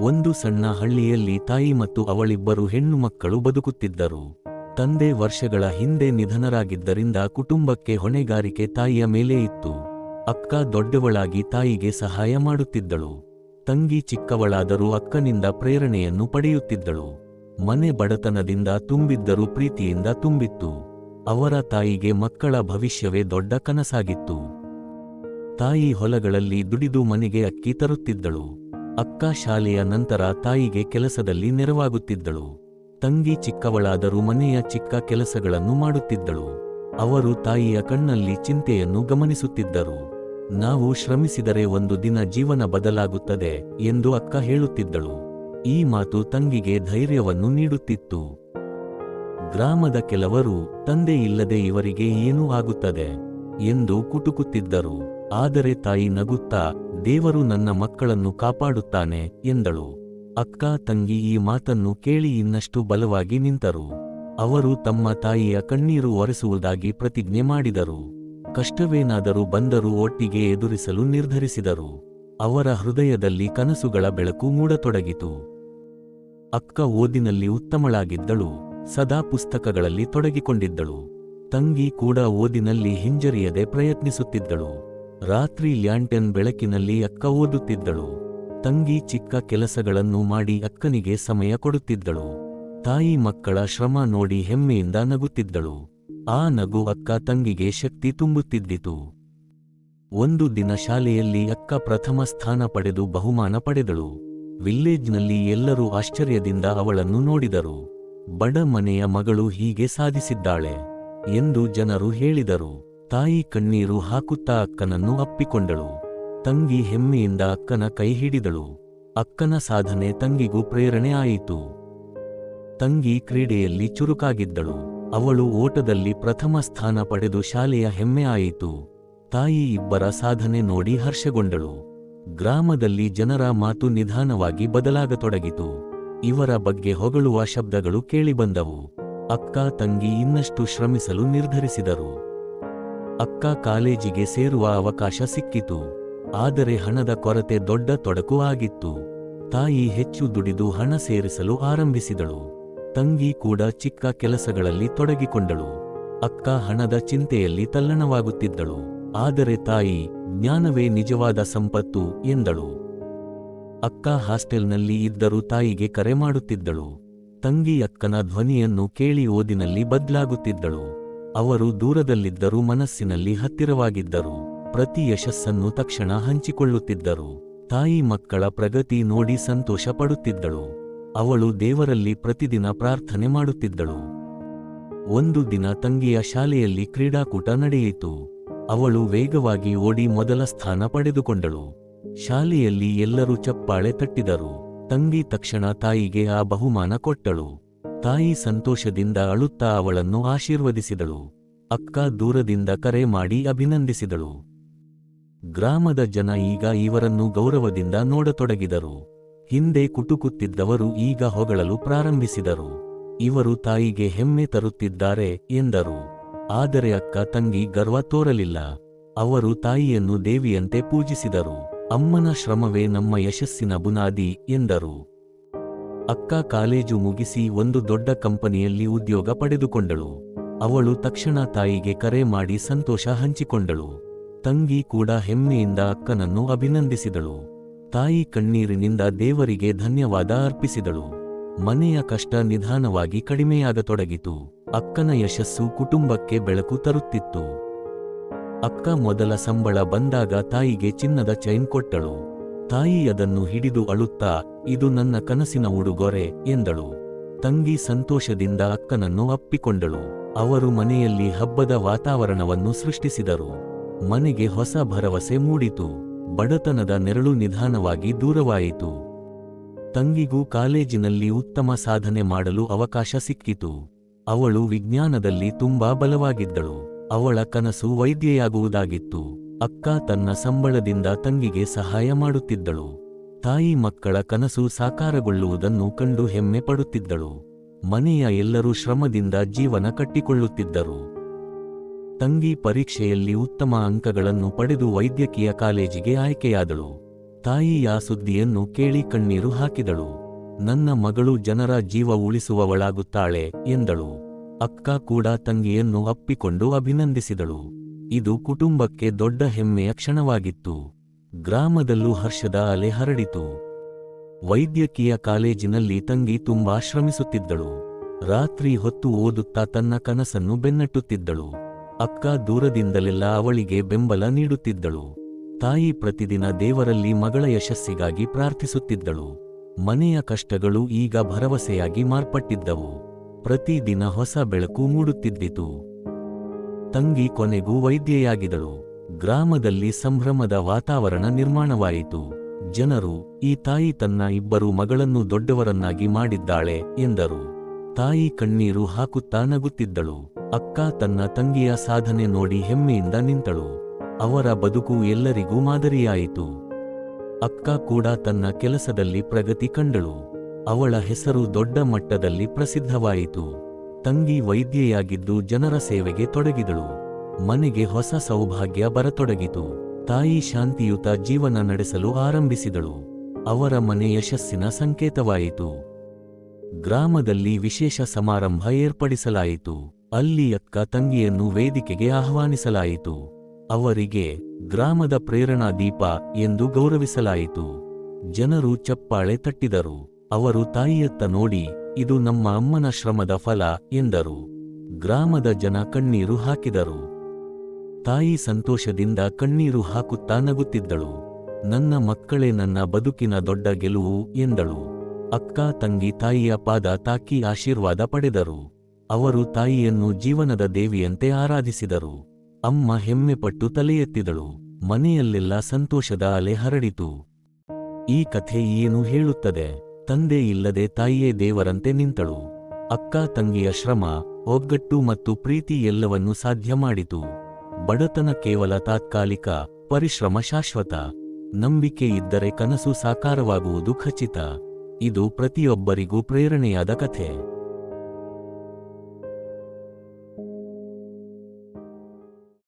ಒಂದು ಸಣ್ಣ ಹಳ್ಳಿಯಲ್ಲಿ ತಾಯಿ ಮತ್ತು ಅವಳಿಬ್ಬರು ಹೆಣ್ಣು ಮಕ್ಕಳು ಬದುಕುತ್ತಿದ್ದರು. ತಂದೆ ವರ್ಷಗಳ ಹಿಂದೆ ನಿಧನರಾಗಿದ್ದರಿಂದ ಕುಟುಂಬಕ್ಕೆ ಹೊಣೆಗಾರಿಕೆ ತಾಯಿಯ ಮೇಲೆ ಇತ್ತು. ಅಕ್ಕ ದೊಡ್ಡವಳಾಗಿ ತಾಯಿಗೆ ಸಹಾಯ ಮಾಡುತ್ತಿದ್ದಳು. ತಂಗಿ ಚಿಕ್ಕವಳಾದರೂ ಅಕ್ಕನಿಂದ ಪ್ರೇರಣೆಯನ್ನು ಪಡೆಯುತ್ತಿದ್ದಳು. ಮನೆ ಬಡತನದಿಂದ ತುಂಬಿದ್ದರೂ ಪ್ರೀತಿಯಿಂದ ತುಂಬಿತ್ತು. ಅವರ ತಾಯಿಗೆ ಮಕ್ಕಳ ಭವಿಷ್ಯವೇ ದೊಡ್ಡ ಕನಸಾಗಿತ್ತು. ತಾಯಿ ಹೊಲಗಳಲ್ಲಿ ದುಡಿದು ಮನೆಗೆ ಅಕ್ಕಿ ತರುತ್ತಿದ್ದಳು. ಅಕ್ಕ ಶಾಲೆಯ ನಂತರ ತಾಯಿಗೆ ಕೆಲಸದಲ್ಲಿ ನೆರವಾಗುತ್ತಿದ್ದಳು. ತಂಗಿ ಚಿಕ್ಕವಳಾದರೂ ಮನೆಯ ಚಿಕ್ಕ ಕೆಲಸಗಳನ್ನು ಮಾಡುತ್ತಿದ್ದಳು. ಅವರು ತಾಯಿಯ ಕಣ್ಣಲ್ಲಿ ಚಿಂತೆಯನ್ನು ಗಮನಿಸುತ್ತಿದ್ದರು. ನಾವು ಶ್ರಮಿಸಿದರೆ ಒಂದು ದಿನ ಜೀವನ ಬದಲಾಗುತ್ತದೆ ಎಂದು ಅಕ್ಕ ಹೇಳುತ್ತಿದ್ದಳು. ಈ ಮಾತು ತಂಗಿಗೆ ಧೈರ್ಯವನ್ನು ನೀಡುತ್ತಿತ್ತು. ಗ್ರಾಮದ ಕೆಲವರು, ತಂದೆ ಇಲ್ಲದೆ ಇವರಿಗೆ ಏನೂ ಆಗುತ್ತದೆ ಎಂದು ಕುಟುಕುತ್ತಿದ್ದರು. ಆದರೆ ತಾಯಿ ನಗುತ್ತಾ, ದೇವರು ನನ್ನ ಮಕ್ಕಳನ್ನು ಕಾಪಾಡುತ್ತಾನೆ ಎಂದಳು. ಅಕ್ಕ, ತಂಗಿ ಈ ಮಾತನ್ನು ಕೇಳಿ ಇನ್ನಷ್ಟು ಬಲವಾಗಿ ನಿಂತರು. ಅವರು ತಮ್ಮ ತಾಯಿಯ ಕಣ್ಣೀರು ಒರೆಸುವುದಾಗಿ ಪ್ರತಿಜ್ಞೆ ಮಾಡಿದರು. ಕಷ್ಟವೇನಾದರೂ ಬಂದರೂ ಒಟ್ಟಿಗೆ ಎದುರಿಸಲು ನಿರ್ಧರಿಸಿದರು. ಅವರ ಹೃದಯದಲ್ಲಿ ಕನಸುಗಳ ಬೆಳಕು ಮೂಡತೊಡಗಿತು. ಅಕ್ಕ ಓದಿನಲ್ಲಿ ಉತ್ತಮಳಾಗಿದ್ದಳು. ಸದಾ ಪುಸ್ತಕಗಳಲ್ಲಿ ತೊಡಗಿಕೊಂಡಿದ್ದಳು. ತಂಗಿ ಕೂಡ ಓದಿನಲ್ಲಿ ಹಿಂಜರಿಯದೆ ಪ್ರಯತ್ನಿಸುತ್ತಿದ್ದಳು. ರಾತ್ರಿ ಲ್ಯಾಂಟೆನ್ ಬೆಳಕಿನಲ್ಲಿ ಅಕ್ಕ ಓದುತ್ತಿದ್ದಳು. ತಂಗಿ ಚಿಕ್ಕ ಕೆಲಸಗಳನ್ನು ಮಾಡಿ ಅಕ್ಕನಿಗೆ ಸಮಯ ಕೊಡುತ್ತಿದ್ದಳು. ತಾಯಿ ಮಕ್ಕಳ ಶ್ರಮ ನೋಡಿ ಹೆಮ್ಮೆಯಿಂದ ನಗುತ್ತಿದ್ದಳು. ಆ ನಗು ಅಕ್ಕ ತಂಗಿಗೆ ಶಕ್ತಿ ತುಂಬುತ್ತಿದ್ದಿತು. ಒಂದು ದಿನ ಶಾಲೆಯಲ್ಲಿ ಅಕ್ಕ ಪ್ರಥಮ ಸ್ಥಾನ ಪಡೆದು ಬಹುಮಾನ ಪಡೆದಳು. ವಿಲ್ಲೇಜ್ನಲ್ಲಿ ಎಲ್ಲರೂ ಆಶ್ಚರ್ಯದಿಂದ ಅವಳನ್ನು ನೋಡಿದರು. ಬಡ ಮನೆಯ ಮಗಳು ಹೀಗೆ ಸಾಧಿಸಿದ್ದಾಳೆ ಎಂದು ಜನರು ಹೇಳಿದರು. ತಾಯಿ ಕಣ್ಣೀರು ಹಾಕುತ್ತಾ ಅಕ್ಕನನ್ನು ಅಪ್ಪಿಕೊಂಡಳು. ತಂಗಿ ಹೆಮ್ಮೆಯಿಂದ ಅಕ್ಕನ ಕೈ ಹಿಡಿದಳು ಅಕ್ಕನ ಸಾಧನೆ ತಂಗಿಗೂ ಪ್ರೇರಣೆ ಆಯಿತು. ತಂಗಿ ಕ್ರೀಡೆಯಲ್ಲಿ ಚುರುಕಾಗಿದ್ದಳು. ಅವಳು ಓಟದಲ್ಲಿ ಪ್ರಥಮ ಸ್ಥಾನ ಪಡೆದು ಶಾಲೆಯ ಹೆಮ್ಮೆ ಆಯಿತು. ತಾಯಿ ಇಬ್ಬರ ಸಾಧನೆ ನೋಡಿ ಹರ್ಷಗೊಂಡಳು. ಗ್ರಾಮದಲ್ಲಿ ಜನರ ಮಾತು ನಿಧಾನವಾಗಿ ಬದಲಾಗತೊಡಗಿತು. ಇವರ ಬಗ್ಗೆ ಹೊಗಳುವ ಶಬ್ದಗಳು ಕೇಳಿಬಂದವು. ಅಕ್ಕ, ತಂಗಿ ಇನ್ನಷ್ಟು ಶ್ರಮಿಸಲು ನಿರ್ಧರಿಸಿದರು. ಅಕ್ಕ ಕಾಲೇಜಿಗೆ ಸೇರುವ ಅವಕಾಶ ಸಿಕ್ಕಿತು. ಆದರೆ ಹಣದ ಕೊರತೆ ದೊಡ್ಡ ತೊಡಕು ಆಗಿತ್ತು. ತಾಯಿ ಹೆಚ್ಚು ದುಡಿದು ಹಣ ಸೇರಿಸಲು ಆರಂಭಿಸಿದಳು. ತಂಗಿ ಕೂಡ ಚಿಕ್ಕ ಕೆಲಸಗಳಲ್ಲಿ ತೊಡಗಿಕೊಂಡಳು. ಅಕ್ಕ ಹಣದ ಚಿಂತೆಯಲ್ಲಿ ತಲ್ಲಣವಾಗುತ್ತಿದ್ದಳು. ಆದರೆ ತಾಯಿ, ಜ್ಞಾನವೇ ನಿಜವಾದ ಸಂಪತ್ತು ಎಂದಳು. ಅಕ್ಕ ಹಾಸ್ಟೆಲ್ನಲ್ಲಿ ಇದ್ದರೂ ತಾಯಿಗೆ ಕರೆ ಮಾಡುತ್ತಿದ್ದಳು. ತಂಗಿ ಅಕ್ಕನ ಧ್ವನಿಯನ್ನು ಕೇಳಿ ಓದಿನಲ್ಲಿ ಬದ್ಲಾಗುತ್ತಿದ್ದಳು. ಅವರು ದೂರದಲ್ಲಿದ್ದರೂ ಮನಸ್ಸಿನಲ್ಲಿ ಹತ್ತಿರವಾಗಿದ್ದರು. ಪ್ರತಿ ಯಶಸ್ಸನ್ನು ತಕ್ಷಣ ಹಂಚಿಕೊಳ್ಳುತ್ತಿದ್ದರು. ತಾಯಿ ಮಕ್ಕಳ ಪ್ರಗತಿ ನೋಡಿ ಸಂತೋಷ ಪಡುತ್ತಿದ್ದಳು ಅವಳು ದೇವರಲ್ಲಿ ಪ್ರತಿದಿನ ಪ್ರಾರ್ಥನೆ ಮಾಡುತ್ತಿದ್ದಳು. ಒಂದು ದಿನ ತಂಗಿಯ ಶಾಲೆಯಲ್ಲಿ ಕ್ರೀಡಾಕೂಟ ನಡೆಯಿತು. ಅವಳು ವೇಗವಾಗಿ ಓಡಿ ಮೊದಲ ಸ್ಥಾನ ಪಡೆದುಕೊಂಡಳು. ಶಾಲೆಯಲ್ಲಿ ಎಲ್ಲರೂ ಚಪ್ಪಾಳೆ ತಟ್ಟಿದರು. ತಂಗಿ ತಕ್ಷಣ ತಾಯಿಗೆ ಆ ಬಹುಮಾನ ಕೊಟ್ಟಳು. ತಾಯಿ ಸಂತೋಷದಿಂದ ಅಳುತ್ತಾ ಅವಳನ್ನು ಆಶೀರ್ವದಿಸಿದಳು. ಅಕ್ಕ ದೂರದಿಂದ ಕರೆ ಮಾಡಿ ಅಭಿನಂದಿಸಿದಳು. ಗ್ರಾಮದ ಜನ ಈಗ ಇವರನ್ನು ಗೌರವದಿಂದ ನೋಡತೊಡಗಿದರು. ಹಿಂದೆ ಕುಟುಕುತ್ತಿದ್ದವರು ಈಗ ಹೊಗಳಲು ಪ್ರಾರಂಭಿಸಿದರು. ಇವರು ತಾಯಿಗೆ ಹೆಮ್ಮೆ ತರುತ್ತಿದ್ದಾರೆ ಎಂದರು. ಆದರೆ ಅಕ್ಕ ತಂಗಿ ಗರ್ವ ತೋರಲಿಲ್ಲ. ಅವರು ತಾಯಿಯನ್ನು ದೇವಿಯಂತೆ ಪೂಜಿಸಿದರು. ಅಮ್ಮನ ಶ್ರಮವೇ ನಮ್ಮ ಯಶಸ್ಸಿನ ಬುನಾದಿ ಎಂದರು. ಅಕ್ಕ ಕಾಲೇಜು ಮುಗಿಸಿ ಒಂದು ದೊಡ್ಡ ಕಂಪನಿಯಲ್ಲಿ ಉದ್ಯೋಗ ಪಡೆದುಕೊಂಡಳು. ಅವಳು ತಕ್ಷಣ ತಾಯಿಗೆ ಕರೆ ಮಾಡಿ ಸಂತೋಷ ಹಂಚಿಕೊಂಡಳು. ತಂಗಿ ಕೂಡ ಹೆಮ್ಮೆಯಿಂದ ಅಕ್ಕನನ್ನು ಅಭಿನಂದಿಸಿದಳು. ತಾಯಿ ಕಣ್ಣೀರಿನಿಂದ ದೇವರಿಗೆ ಧನ್ಯವಾದ ಅರ್ಪಿಸಿದಳು. ಮನೆಯ ಕಷ್ಟ ನಿಧಾನವಾಗಿ ಕಡಿಮೆಯಾಗತೊಡಗಿತು. ಅಕ್ಕನ ಯಶಸ್ಸು ಕುಟುಂಬಕ್ಕೆ ಬೆಳಕು ತರುತ್ತಿತ್ತು. ಅಕ್ಕ ಮೊದಲ ಸಂಬಳ ಬಂದಾಗ ತಾಯಿಗೆ ಚಿನ್ನದ ಚೈನ್ ಕೊಟ್ಟಳು. ತಾಯಿ ಅದನ್ನು ಹಿಡಿದು ಅಳುತ್ತಾ, ಇದು ನನ್ನ ಕನಸಿನ ಉಡುಗೊರೆ ಎಂದಳು. ತಂಗಿ ಸಂತೋಷದಿಂದ ಅಕ್ಕನನ್ನು ಅಪ್ಪಿಕೊಂಡಳು. ಅವರು ಮನೆಯಲ್ಲಿ ಹಬ್ಬದ ವಾತಾವರಣವನ್ನು ಸೃಷ್ಟಿಸಿದರು. ಮನೆಗೆ ಹೊಸ ಭರವಸೆ ಮೂಡಿತು. ಬಡತನದ ನೆರಳು ನಿಧಾನವಾಗಿ ದೂರವಾಯಿತು. ತಂಗಿಗೂ ಕಾಲೇಜಿನಲ್ಲಿ ಉತ್ತಮ ಸಾಧನೆ ಮಾಡಲು ಅವಕಾಶ ಸಿಕ್ಕಿತು. ಅವಳು ವಿಜ್ಞಾನದಲ್ಲಿ ತುಂಬಾ ಬಲವಾಗಿದ್ದಳು. ಅವಳ ಕನಸು ವೈದ್ಯೆಯಾಗುವುದಾಗಿತ್ತು. ಅಕ್ಕ ತನ್ನ ಸಂಬಳದಿಂದ ತಂಗಿಗೆ ಸಹಾಯ ಮಾಡುತ್ತಿದ್ದಳು. ತಾಯಿ ಮಕ್ಕಳ ಕನಸು ಸಾಕಾರಗೊಳ್ಳುವುದನ್ನು ಕಂಡು ಹೆಮ್ಮೆ ಪಡುತ್ತಿದ್ದಳು. ಮನೆಯ ಎಲ್ಲರೂ ಶ್ರಮದಿಂದ ಜೀವನ ಕಟ್ಟಿಕೊಳ್ಳುತ್ತಿದ್ದರು. ತಂಗಿ ಪರೀಕ್ಷೆಯಲ್ಲಿ ಉತ್ತಮ ಅಂಕಗಳನ್ನು ಪಡೆದು ವೈದ್ಯಕೀಯ ಕಾಲೇಜಿಗೆ ಆಯ್ಕೆಯಾದಳು. ತಾಯಿ ಆ ಸುದ್ದಿಯನ್ನು ಕೇಳಿ ಕಣ್ಣೀರು ಹಾಕಿದಳು. ನನ್ನ ಮಗಳು ಜನರ ಜೀವ ಉಳಿಸುವವಳಾಗುತ್ತಾಳೆ ಎಂದಳು. ಅಕ್ಕ ಕೂಡ ತಂಗಿಯನ್ನು ಅಪ್ಪಿಕೊಂಡು ಅಭಿನಂದಿಸಿದಳು. ಇದು ಕುಟುಂಬಕ್ಕೆ ದೊಡ್ಡ ಹೆಮ್ಮೆಯ ಕ್ಷಣವಾಗಿತ್ತು. ಗ್ರಾಮದಲ್ಲೂ ಹರ್ಷದ ಅಲೆ ಹರಡಿತು. ವೈದ್ಯಕೀಯ ಕಾಲೇಜಿನಲ್ಲಿ ತಂಗಿ ತುಂಬಾ ಶ್ರಮಿಸುತ್ತಿದ್ದಳು. ರಾತ್ರಿ ಹೊತ್ತು ಓದುತ್ತಾ ತನ್ನ ಕನಸನ್ನು ಬೆನ್ನಟ್ಟುತ್ತಿದ್ದಳು. ಅಕ್ಕ ದೂರದಿಂದಲೆಲ್ಲ ಅವಳಿಗೆ ಬೆಂಬಲ ನೀಡುತ್ತಿದ್ದಳು. ತಾಯಿ ಪ್ರತಿದಿನ ದೇವರಲ್ಲಿ ಮಗಳ ಯಶಸ್ಸಿಗಾಗಿ ಪ್ರಾರ್ಥಿಸುತ್ತಿದ್ದಳು. ಮನೆಯ ಕಷ್ಟಗಳು ಈಗ ಭರವಸೆಯಾಗಿ ಮಾರ್ಪಟ್ಟಿದ್ದವು. ಪ್ರತಿದಿನ ಹೊಸ ಬೆಳಕು ಮೂಡುತ್ತಿದ್ದಿತು. ತಂಗಿ ಕೊನೆಗೂ ವೈದ್ಯೆಯಾಗಿದಳು. ಗ್ರಾಮದಲ್ಲಿ ಸಂಭ್ರಮದ ವಾತಾವರಣ ನಿರ್ಮಾಣವಾಯಿತು. ಜನರು, ಈ ತಾಯಿ ತನ್ನ ಇಬ್ಬರು ಮಗಳನ್ನು ದೊಡ್ಡವರನ್ನಾಗಿ ಮಾಡಿದ್ದಾಳೆ ಎಂದರು. ತಾಯಿ ಕಣ್ಣೀರು ಹಾಕುತ್ತಾ ನಗುತ್ತಿದ್ದಳು. ಅಕ್ಕ ತನ್ನ ತಂಗಿಯ ಸಾಧನೆ ನೋಡಿ ಹೆಮ್ಮೆಯಿಂದ ನಿಂತಳು. ಅವರ ಬದುಕು ಎಲ್ಲರಿಗೂ ಮಾದರಿಯಾಯಿತು. ಅಕ್ಕ ಕೂಡ ತನ್ನ ಕೆಲಸದಲ್ಲಿ ಪ್ರಗತಿ ಕಂಡಳು. ಅವಳ ಹೆಸರು ದೊಡ್ಡ ಮಟ್ಟದಲ್ಲಿ ಪ್ರಸಿದ್ಧವಾಯಿತು. ತಂಗಿ ವೈದ್ಯೆಯಾಗಿದ್ದು ಜನರ ಸೇವೆಗೆ ತೊಡಗಿದಳು. ಮನೆಗೆ ಹೊಸ ಸೌಭಾಗ್ಯ ಬರತೊಡಗಿತು. ತಾಯಿ ಶಾಂತಿಯುತ ಜೀವನ ನಡೆಸಲು ಆರಂಭಿಸಿದಳು. ಅವರ ಮನೆ ಯಶಸ್ಸಿನ ಸಂಕೇತವಾಯಿತು. ಗ್ರಾಮದಲ್ಲಿ ವಿಶೇಷ ಸಮಾರಂಭ ಏರ್ಪಡಿಸಲಾಯಿತು. ಅಲ್ಲಿ ಅಕ್ಕ ತಂಗಿಯನ್ನು ವೇದಿಕೆಗೆ ಆಹ್ವಾನಿಸಲಾಯಿತು. ಅವರಿಗೆ ಗ್ರಾಮದ ಪ್ರೇರಣಾ ದೀಪ ಎಂದು ಗೌರವಿಸಲಾಯಿತು. ಜನರು ಚಪ್ಪಾಳೆ ತಟ್ಟಿದರು. ಅವರು ತಾಯಿಯತ್ತ ನೋಡಿ, ಇದು ನಮ್ಮ ಅಮ್ಮನ ಶ್ರಮದ ಫಲ ಎಂದರು. ಗ್ರಾಮದ ಜನ ಕಣ್ಣೀರು ಹಾಕಿದರು. ತಾಯಿ ಸಂತೋಷದಿಂದ ಕಣ್ಣೀರು ಹಾಕುತ್ತಾ ನಗುತ್ತಿದ್ದಳು. ನನ್ನ ಮಕ್ಕಳೇ ನನ್ನ ಬದುಕಿನ ದೊಡ್ಡ ಗೆಲುವು ಎಂದಳು. ಅಕ್ಕ, ತಂಗಿ, ತಾಯಿಯ ಪಾದ ತಾಕಿ ಆಶೀರ್ವಾದ ಪಡೆದರು. ಅವರು ತಾಯಿಯನ್ನು ಜೀವನದ ದೇವಿಯಂತೆ ಆರಾಧಿಸಿದರು. ಅಮ್ಮ ಹೆಮ್ಮೆಪಟ್ಟು ತಲೆ ಎತ್ತಿದಳು ಮನೆಯಲ್ಲೆಲ್ಲ ಸಂತೋಷದ ಅಲೆ ಹರಡಿತು. ಈ ಕಥೆ ಏನು ಹೇಳುತ್ತದೆ? ತಂದೆ ಇಲ್ಲದೆ ತಾಯಿಯೇ ದೇವರಂತೆ ನಿಂತಳು. ಅಕ್ಕ ತಂಗಿಯ ಶ್ರಮ, ಒಗ್ಗಟ್ಟು ಮತ್ತು ಪ್ರೀತಿ ಎಲ್ಲವನ್ನೂ ಸಾಧ್ಯ ಮಾಡಿತು. ಬಡತನ ಕೇವಲ ತಾತ್ಕಾಲಿಕ, ಪರಿಶ್ರಮ ಶಾಶ್ವತ. ನಂಬಿಕೆ ಇದ್ದರೆ ಕನಸು ಸಾಕಾರವಾಗುವುದು ಖಚಿತ. ಇದು ಪ್ರತಿಯೊಬ್ಬರಿಗೂ ಪ್ರೇರಣೆಯಾದ ಕಥೆ.